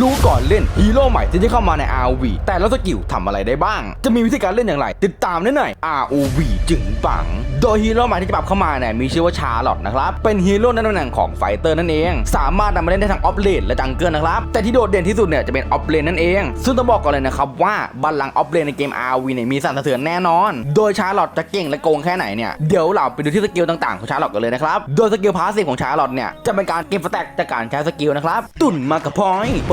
รู้ก่อนเล่นฮีโร่ใหม่ที่จะเข้ามาใน ROV แต่ละสกิลทำอะไรได้บ้าง จะมีวิธีการเล่นอย่างไร ติดตามได้หน่อย ROV จึงปัง โดยฮีโร่ใหม่ที่จะปรับเข้ามาเนี่ยมีชื่อว่าชาร์ลอตนะครับ เป็นฮีโร่ในตำแหน่งของไฟเตอร์นั่นเอง สามารถนำมาเล่นได้ทั้งออฟเลนและจังเกิลนะครับ แต่ที่โดดเด่นที่สุดเนี่ยจะเป็นออฟเลนนั่นเอง ซึ่งต้องบอกก่อนเลยนะครับว่าบัลลังก์ออฟเลนในเกม ROV เนี่ยมีสั่นสะเทือนแน่นอน โดยชาร์ลอตจะเก่งและโกงแค่ไหนเนี่ยเดี๋ยวเราไปดูที่สกิลต่างๆของชาร์ลอตกันเลยนะครับ โดยสกิลพาสซีฟของชาร์ลอตเนี่ยจะเป็นการเก็บสแต็กจากการใช้สกิลนะครับตุ่นมากับพอยเป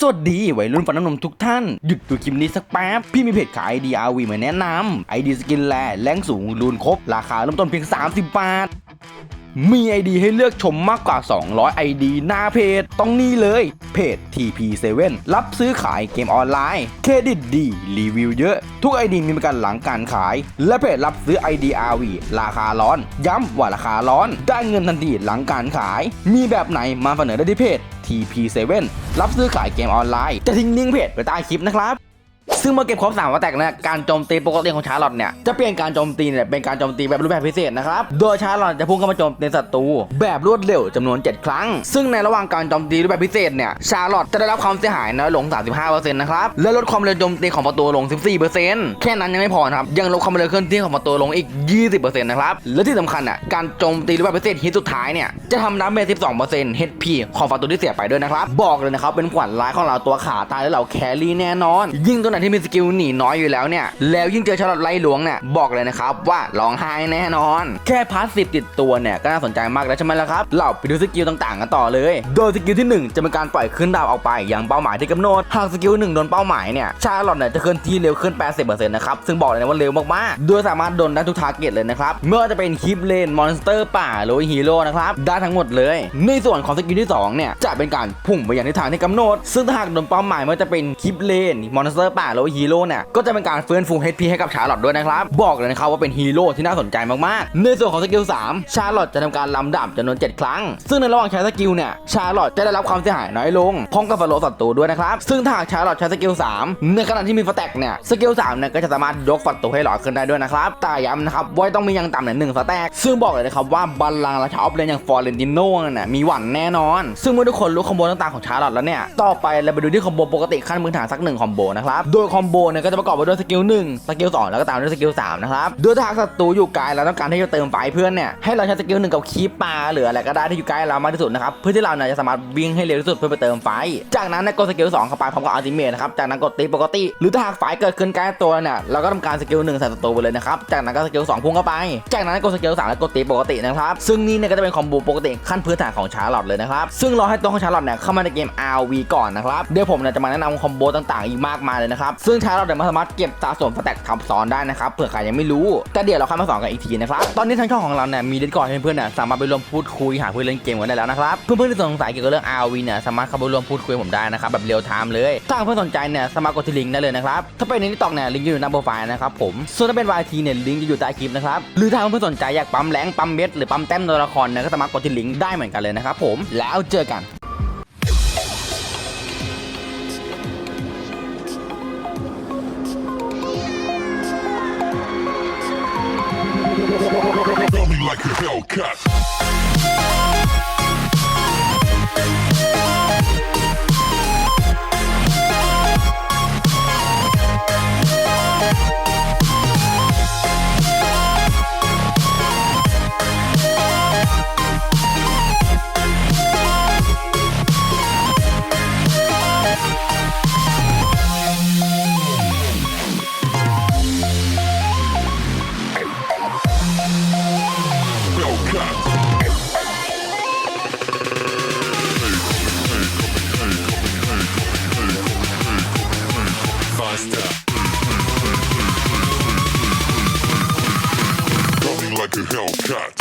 สวัสดีวัยรุ่นฟันน้ำนมทุกท่าน หยุดดูคลิปนี้สักแป๊บ พี่มีเพจขาย ID RV มาแนะนำ ID สกินแลแรงสูงรูนครบ ราคาเริ่มต้นเพียง 30 บาท มี ID ให้เลือกชมมากกว่า 200 ID หน้าเพจ ต้องนี่เลยเพจ TP7 รับซื้อขายเกมออนไลน์ เครดิตดี รีวิวเยอะ ทุก ID มีประกันหลังการขาย และเพจรับซื้อ ID RV ราคาร้อน ย้ำว่าราคาร้อน ได้เงินทันทีหลังการขาย มีแบบไหนมาเสนอได้ที่เพจ TP7 รับซื้อขายเกมออนไลน์ จะทิ้งลิงก์เพจไว้ใต้คลิปนะครับซึ่งเมื่อเก็บครบสามวัตแตกนะการโจมตีปกติของชาร์ลอตเนี่ยจะเปลี่ยนการโจมตีเนี่ยเป็นการโจมตีแบบรูปแบบพิเศษนะครับ โดยชาร์ลอตจะพุ่งเข้ามาโจมตีศัตรูแบบรวดเร็วจำนวน 7 ครั้ง ซึ่งในระหว่างการโจมตีรูปแบบพิเศษเนี่ยชาร์ลอตจะได้รับความเสียหายน้อยลง 35%นะครับและลดความเร็วโจมตีของประตูลง 14%แค่นั้นยังไม่พอครับยังลดความเร็วเคลื่อนที่ของประตูลงอีก 20%นะครับและที่สำคัญอะการโจมตีรูปแบบพิเศษฮิตสุดท้ายเนี่ยจะทำดาเมจ12% HP ของประตูที่เสียไปด้วยนะครับบอกเลยนะครับเป็นขวัญร้ายของเราตัวขาตายและเราแครี่แน่นอน ยิ่งตัวไหนที่มีสกิลหนีน้อยอยู่แล้วเนี่ย แล้วยิ่งเจอชาร์ลอตไล่หลวงเนี่ย บอกเลยนะครับว่าร้องไห้แน่นอน แค่พาสซีฟติดตัวเนี่ย ก็น่าสนใจมากแล้วใช่ไหมล่ะครับ เราไปดูสกิลต่างๆกันต่อเลย โดยสกิลที่ 1 จะเป็นการปล่อยขึ้นดาวออกไป อย่างเป้าหมายที่กำหนด หากสกิลหนึ่งโดนเป้าหมายเนี่ยชาร์ลอตเนี่ยจะเคลื่อนที่เร็วขึ้น 80%นะครับ ซึ่งบอกเลยนะว่าเร็วมากๆโดยสามารถโดนได้ทุกทาร์เก็ตเลยนะครับไม่ว่าจะเป็นคลิปเลนมอนสเตอร์ป่าหรือฮีโร่นะครับได้ทั้งหมดเลย ในส่วนของสกิลที่สองเนี่ยจะเป็นการพุ่งไปอย่างทิศทางที่กำหนด ซึ่งถ้าหากโดนเป้าหมายม่ว่าจะเป็นคลิปเลนมอนสเตอร์ป่ารือว่าฮีโร่เนี่ยก็จะเป็นการฟื้นฟู HP ให้กับชาร์ลอตด้วยนะครับ บอกเลยนะครับว่าเป็นฮีโร่ที่น่าสนใจมากๆ ในส่วนของสกิล3ชาร์ลอตจะทำการลำดับจำนวน 7 ครั้ง ซึ่งในระหว่างใช้สกิลเนี่ยชาร์ลอตจะได้รับความเสียหายน้อยลงพร้อมกับฟอลโลศัตรูด้วยนะครับ ซึ่งถ้าหากชาร์ลอตใช้สกิล3ในขณะที่มีฟแตกเนี่ยสกิล3เนี่ยก็จะสามารถยกศัตรูให้หลอดขึ้นได้ด้วยนะครับแต่ย้ำนะครับว่าต้องมียังต่ำเนี่ยหนึ่งสแต็กซึ่งบอกเลยนะครับว่าบัลลังก์ราชาออฟเลนอย่างฟอร์เรนติโน่เนี่ยมีหวั่นแน่นอน ซึ่งเมื่อทุกคนรู้คอมโบต่างๆของชาร์ลอตแล้วเนี่ยต่อไปเราไปดูที่คอมโบปกติขั้นพื้นฐานสักหนึ่งคอมโบนะครับโดยคอมโบเนี่ยก็จะประกอบไปด้วยสกิล1สกิล2แล้วก็ตามด้วยสกิล3นะครับโดยถ้าหากศัตรูอยู่ไกลเราต้องการที่จะเติมไฟเพื่อนเนี่ยให้เราใช้สกิลหนึ่งกับคีปปลาหรืออะไรก็ได้ที่อยู่ใกล้เรามากที่สุดนะครับเพื่อที่เราเนี่ยจะสามารถวิ่งให้เร็วที่สุดเพื่อไปเติมไฟ จากนั้นเนี่ยกดสกิล2เข้าไปพร้อมกับอัลติเมทนะครับจากนั้นกดตีปกติ หรือถ้าหากไฟเกิดขึ้นใกล้ตัวเนี่ยเราก็ทำการสกิลหนึ่งใส่ศัตรูไปเลยนะครับจากนั้นก็สกิล2พุ่งเข้าไป จากนั้นกดสกิล3แล้วกดตีปกตินะครับซึ่งนี่เนี่ยก็จะเป็นคอมโบปกติขั้นพื้นฐานของชาร์ลอตเลยนะครับซึ่งรอให้ตัวของชาร์ลอตเนี่ยเข้ามาในเกม RV ก่อนนะครับเดี๋ยวผมเนี่ยจะมาแนะนำคอมโบต่างๆ อีกมากมายเลยนะครับซึ่งชาร์ลอตเนี่ยวมันสามารถเก็บสะสมสแต็กทับซ้อนได้นะครับเผื่อใครยังไม่รู้แต่เดี๋ยวเราค่อยมาสอนกันอีกทีนะครับตอนนี้ทางช่องของเราเนี่ยมีดิสคอร์ดให้เพื่อนๆเนี่ยสามารถไปร่วมพูดคุยหาเพื่อนเล่นเกมกันได้แล้วนะครับเพื่อนๆที่สงสัยเกี่ยวกับเรื่อง RV เนี่ยสามารถเข้าไปร่วมพูดคุยกับผมได้นะครับแบบเรียลไทม์เลยถ้าเพื่อนสนใจเนี่ยสามารถกดที่ลิงก์ได้เลยนะครับถ้าเป็นในทิกตอกเนี่ยลิงก์อยู่ในหน้าโปรไฟล์นะครับผมส่วนถ้าเป็น YT เนี่ยลิงก์จะอยู่ใต้คลิปนะครับหรือถ้าเพื่อนสนใจอยากปั๊มแรงปั๊มเม็ดหรือปั๊มแต้มตัวละครเนี่ยก็สามารถกดที่ลิงก์ได้เหมือนกันเลยนะครับผมแล้วเจอกัน like a Hellcat. Faster. Coming like a Hellcat.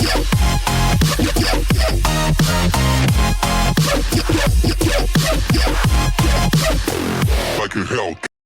Yeah.